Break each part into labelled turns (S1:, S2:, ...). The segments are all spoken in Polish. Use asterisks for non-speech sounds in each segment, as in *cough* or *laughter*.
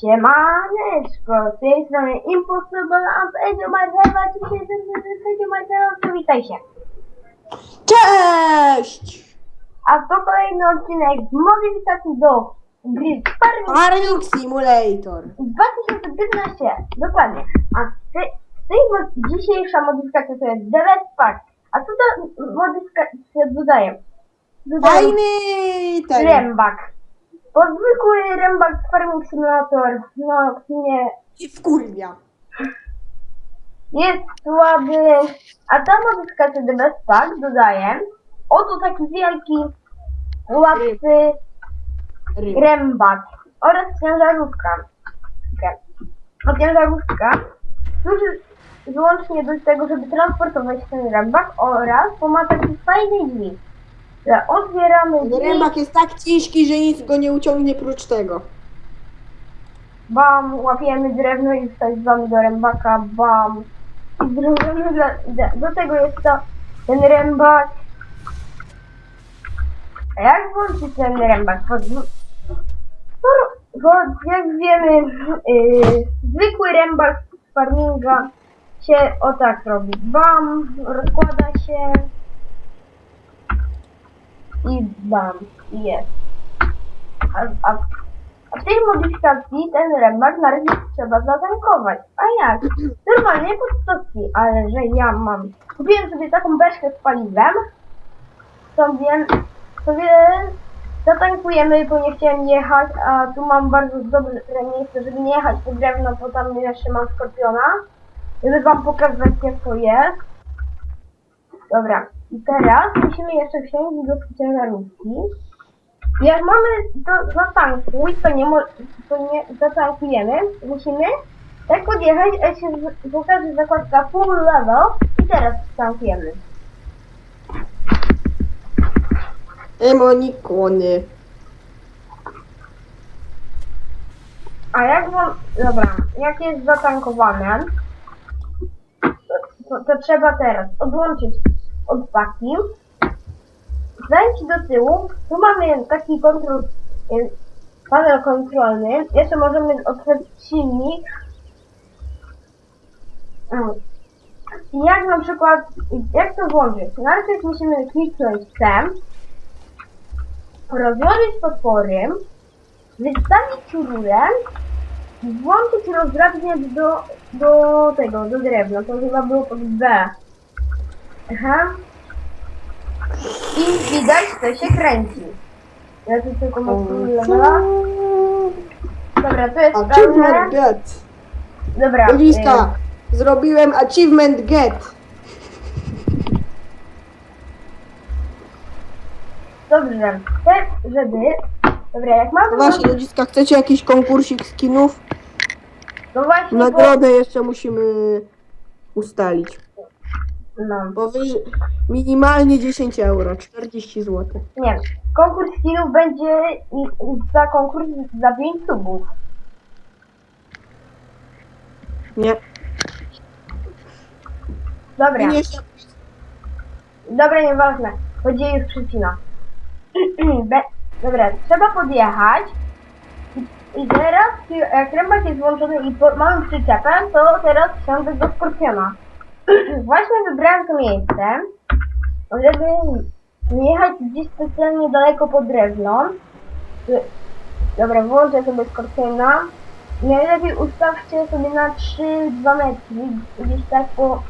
S1: Siemaneczko, z tej strony Impossible and Edio Marcela, dzisiaj jest Edio Marcela, przywitaj się.
S2: Cześć!
S1: A to kolejny odcinek z modyfikacji do gry Farming
S2: Farming Simulator.
S1: 2015, dokładnie. A w tej mod- dzisiejsza modyfikacja to jest The Best Pack. A co to modyfikacja dodaje? Dodaje
S2: Fajny ten.
S1: rębak. Bo zwykły rębak z Farming Simulator, no nie,
S2: I wkurwia.
S1: jest słaby, a ta modyfikacja The Best Pack dodaje oto taki wielki, łatwy
S2: Ryb.
S1: rębak oraz ciężarówka. A ciężarówka służy wyłącznie do tego, żeby transportować ten rębak oraz ma taki fajny dźwig. że Otwieramy
S2: Ten
S1: drzwi,
S2: rybak jest tak ciężki, że nic go nie uciągnie prócz tego.
S1: bam, łapiemy drewno i wsadzamy do rębaka, bam. I zrobimy dla, do, do tego jest to ten rębak. A jak włączyć ten rębak? Bo, bo, jak wiemy, yy, zwykły rębak farminga się o tak robi. Bam, rozkłada się i bam, jest. A, a, a w tej modyfikacji ten rębak na razie trzeba zatankować. A jak? Normalnie po stacji, ale że ja mam. Kupiłem sobie taką beczkę z paliwem. Sobie, sobie zatankujemy, bo nie chciałem jechać, a tu mam bardzo dobre miejsce, żeby nie jechać po drewno, bo tam jeszcze mam skorpiona. Żeby wam pokazać jak to jest. Dobra, i teraz musimy jeszcze wsiąść do ciężarówki. Jak mamy to na tanku, to nie, to nie zatankujemy, musimy tak podjechać, a się pokaże zakładka full level i teraz tankujemy.
S2: Emonikony.
S1: A jak wam, dobra, jak jest zatankowane, to, to, trzeba teraz odłączyć od paki, zejdź do tyłu, tu mamy taki kontrol, y, panel kontrolny, jeszcze możemy otworzyć silnik. Mm. I jak na przykład, jak to włączyć? Najpierw musimy kliknąć C, rozłożyć potwory, wystawić rurę, włączyć rozdrabniacz do, do tego, do drewna, to chyba było pod B. Aha. I widać, to się kręci. Ja tu tylko mam full levela. Dobra, to jest
S2: Achievement
S1: pełne.
S2: get.
S1: Dobra.
S2: Ludziska, zrobiłem achievement get.
S1: Dobrze. Te, żeby... Dobra, jak mamy...
S2: No właśnie, ludziska, chcecie jakiś konkursik skinów?
S1: No właśnie.
S2: Nagrodę jeszcze musimy ustalić.
S1: No.
S2: Bo wy... minimalnie 10 euro, 40 zł.
S1: Nie. Konkurs skinów będzie i- i za konkurs za 5 subów.
S2: Nie.
S1: Dobra.
S2: Nie,
S1: Dobra, nieważne. Będzie już przycina. *clears throat* Dobra, trzeba podjechać. I, teraz, jak rębak jest włączony i po, mamy przyczepę, to teraz wsiądę do skorpiona. *clears throat* Właśnie wybrałem to miejsce, żeby nie jechać gdzieś specjalnie daleko po drewno. Dobra, włączę sobie skorpiona. Najlepiej ustawcie sobie na 3-2 metry, gdzieś tak po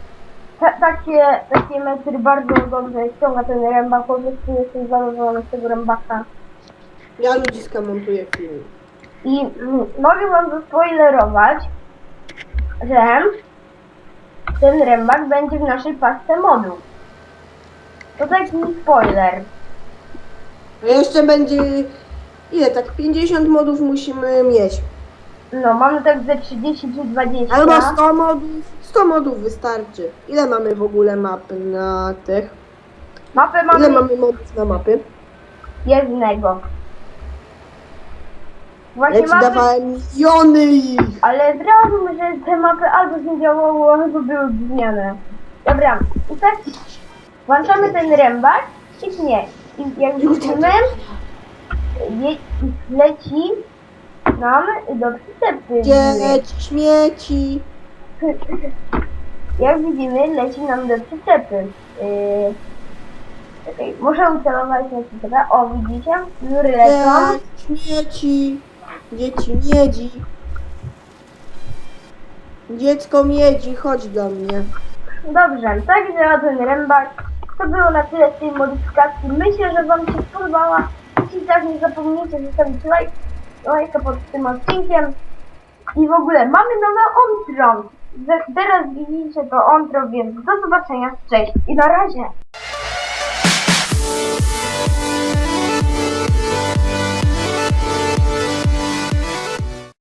S1: ta, takie, takie metry bardzo dobrze ściąga ten rębak, po prostu jestem zadowolony z tego rębaka.
S2: ja ludziska montuję film.
S1: I mm, mogę wam zaspoilerować, że ten rębak będzie w naszej pasce modów. To taki spoiler.
S2: A jeszcze będzie... Ile? Tak 50 modów musimy mieć.
S1: No, mamy tak ze 30 czy 20.
S2: Albo 100 modów. 100 modów wystarczy. Ile mamy w ogóle map na tych?
S1: Mapę
S2: Ile
S1: mamy,
S2: mamy modów na mapy?
S1: jednego.
S2: Ja
S1: Właśnie
S2: ci
S1: mapy,
S2: dawałem miliony ich.
S1: ale zrozum, że te mapy albo nie działały, albo były gówniane. Dobra, i tak włączamy ten rębak i nie. I jak je, leci nam do przyczepy.
S2: Dzieci, śmieci. *laughs*
S1: Jak widzimy, leci nam do przyczepy. Yy, czekaj, muszę ucelować na przyczepę. O, widzicie? Jury lecą.
S2: Dzieci, śmieci. Dzieci miedzi. Dziecko miedzi, chodź do mnie.
S1: Dobrze, tak działa ten rębak. To było na tyle z tej modyfikacji. Myślę, że Wam się spodobała. Jeśli tak, nie zapomnijcie zostawić lajk, lajka pod tym odcinkiem. I w ogóle mamy nowe ontro. Ze- Teraz widzicie to ontro, więc do zobaczenia. Cześć i na razie.